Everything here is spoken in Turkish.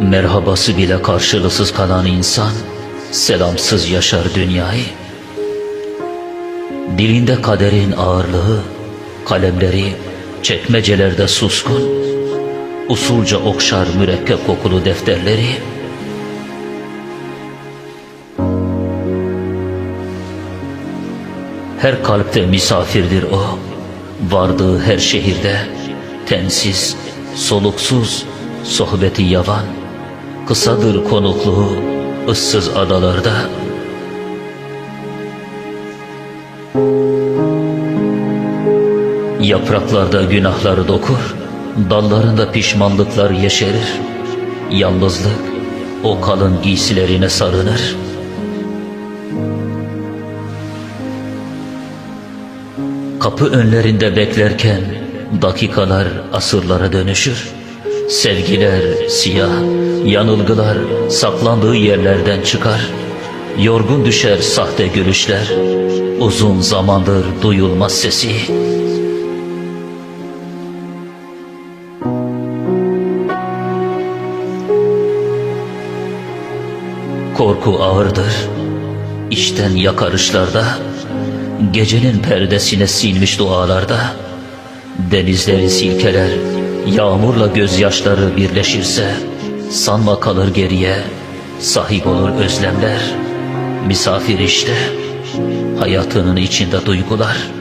Merhabası bile karşılıksız kalan insan selamsız yaşar dünyayı. Dilinde kaderin ağırlığı, kalemleri çekmecelerde suskun, usulca okşar mürekkep kokulu defterleri. Her kalpte misafirdir o, vardığı her şehirde, tensiz, soluksuz, sohbeti yavan, kısadır konukluğu, ıssız adalarda. Yapraklarda günahları dokur, dallarında pişmanlıklar yeşerir. Yalnızlık o kalın giysilerine sarınır. Kapı önlerinde beklerken dakikalar asırlara dönüşür. Sevgiler siyah, yanılgılar saklandığı yerlerden çıkar. Yorgun düşer sahte gülüşler, uzun zamandır duyulmaz sesi. Korku ağırdır, içten yakarışlarda, gecenin perdesine silmiş dualarda, denizleri silkeler, yağmurla gözyaşları birleşirse, sanma kalır geriye, sahip olur özlemler, misafir işte, hayatının içinde duygular.''